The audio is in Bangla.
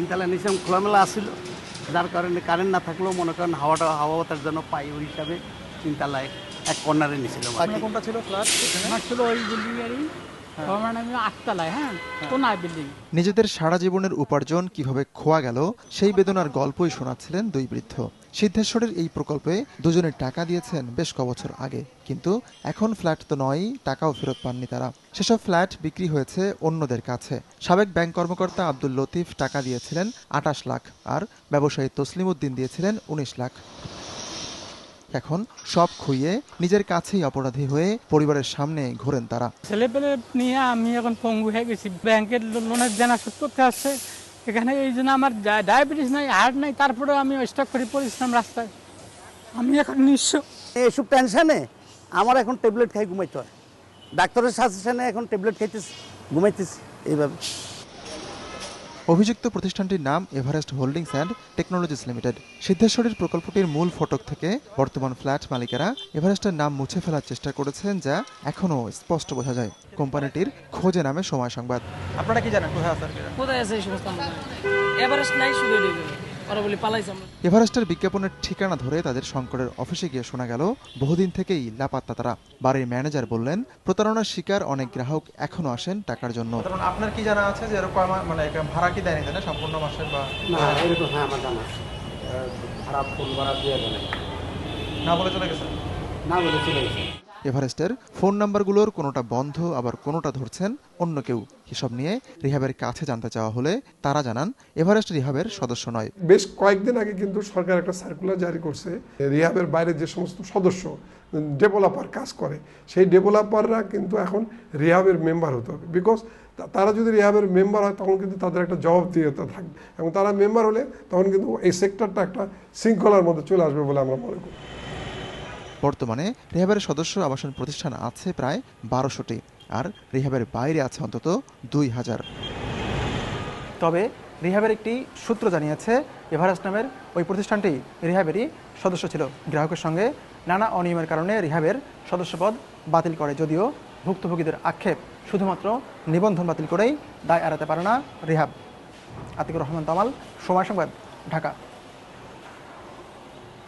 তিনতলা নিচে খোলামেলা আসছিল যার কারণে কারেন্ট না থাকলেও মনে করেন হাওয়াটা হাওয়া বাতার জন্য পাই ওই হিসাবে তিনতলায় এক কর্নারে নিয়েছিল কোনটা ছিল? ফ্ল্যাট ছিল ওই বিল্ডিং এরই। আটতলায় হ্যাঁ? কোন বিল্ডিং নিজেদের সারা জীবনের উপার্জন কীভাবে খোয়া গেল সেই বেদনার গল্পই শোনাচ্ছিলেন দুই বৃদ্ধ। সিদ্ধেশ্বরের এই প্রকল্পে দুজনে টাকা দিয়েছেন বেশ কবছর আগে। কিন্তু এখন ফ্ল্যাট তো নয়ই, টাকাও ফেরত পাননি তারা। সেসব ফ্ল্যাট বিক্রি হয়েছে অন্যদের কাছে। সাবেক ব্যাংক কর্মকর্তা আব্দুল লতিফ টাকা দিয়েছিলেন আটাশ লাখ আর ব্যবসায়ী তসলিম উদ্দিন দিয়েছিলেন উনিশ লাখ। এখন সব খুইয়ে নিজের কাছেই অপরাধী হয়ে পরিবারের সামনে ঘোরেন তারা। ছেলে পেলে নিয়ে আমি এখন পঙ্গু হয়ে গেছি। ব্যাংকের লোনের জানা শোধ আসছে। এখানে এই জন্য আমার ডায়াবেটিস নাই, হার্ট নাই তারপরে আমি স্টক করে পড়েছিলাম রাস্তায়। আমি এখন নিঃস্ব। এসব টেনশনে আমার এখন ট্যাবলেট খাই ঘুমাইতে হয়। ডাক্তারের সাজেশনে এখন ট্যাবলেট খাইতেছি, ঘুমাইতেছি, এইভাবে। অভিযুক্ত প্রতিষ্ঠানটির নাম Everest Holdings and Technologies Limited. সিদ্ধেশ্বরীর প্রকল্পটির মূল ফটক থেকে বর্তমান ফ্ল্যাট মালিকেরা এভারেস্টের নাম মুছে ফেলার চেষ্টা করেছেন যা এখনও স্পষ্ট বোঝা যায়। কোম্পানিটির খোঁজে নামে সময় সংবাদ। আপনারা কি জানেন? কোথায় আছে কোথায় আছে এভারেস্ট নাই শুধু ওরা বলি পালাইছে আমরা এভারেস্টের বিজ্ঞাপনের ঠিকানা ধরে তাদের শঙ্করের অফিসে গিয়ে শোনা গেল বহুদিন থেকেই লাপাত্তা তারা। বাড়ির ম্যানেজার বললেন প্রতারণার শিকার অনেক গ্রাহক এখনও আসেন টাকার জন্য। আপনার কি জানা আছে যে এরকম আমার- মানে ভাড়া কি দেয়নি না সম্পূর্ণ মাসের বা না এরকম হ্যাঁ আমার জানা খারাপ ফোন করা দিয়ে। না বলে চলে গেছে? না বলে চলে গেছে। এভারেস্টের ফোন নাম্বারগুলোর কোনোটা বন্ধ, আবার কোনোটা ধরছেন অন্য কেউ। এসব নিয়ে রিহাবের কাছে জানতে চাওয়া হলে তারা জানান, এভারেস্ট রিহাবের সদস্য নয়। বেশ কয়েকদিন আগে কিন্তু সরকার একটা সার্কুলার জারি করছে রিহাবের বাইরে যে সমস্ত সদস্য ডেভেলপার কাজ করে, সেই ডেভেলপাররা কিন্তু এখন রিহাবের মেম্বার হতে হবে। বিকজ তারা যদি রিহাবের মেম্বার হয়, তখন কিন্তু তাদের একটা জবাবদিহিতা থাকবে। এবং তারা মেম্বার হলে তখন কিন্তু এই সেক্টরটা একটা শৃঙ্খলার মধ্যে চলে আসবে বলে আমরা মনে করি। বর্তমানে রিহাবের সদস্য আবাসন প্রতিষ্ঠান আছে প্রায় বারোশোটি, আর রিহাবের বাইরে আছে অন্তত দুই হাজার। তবে রিহাবের একটি সূত্র জানিয়েছে, এভারেস্ট নামের ওই প্রতিষ্ঠানটি রিহাবেরই সদস্য ছিল। গ্রাহকের সঙ্গে নানা অনিয়মের কারণে রিহাবের সদস্যপদ বাতিল করে, যদিও ভুক্তভোগীদের আক্ষেপ শুধুমাত্র নিবন্ধন বাতিল করেই দায় এড়াতে পারে না রিহাব। আতিকুর রহমান তামাল, সময় সংবাদ, ঢাকা।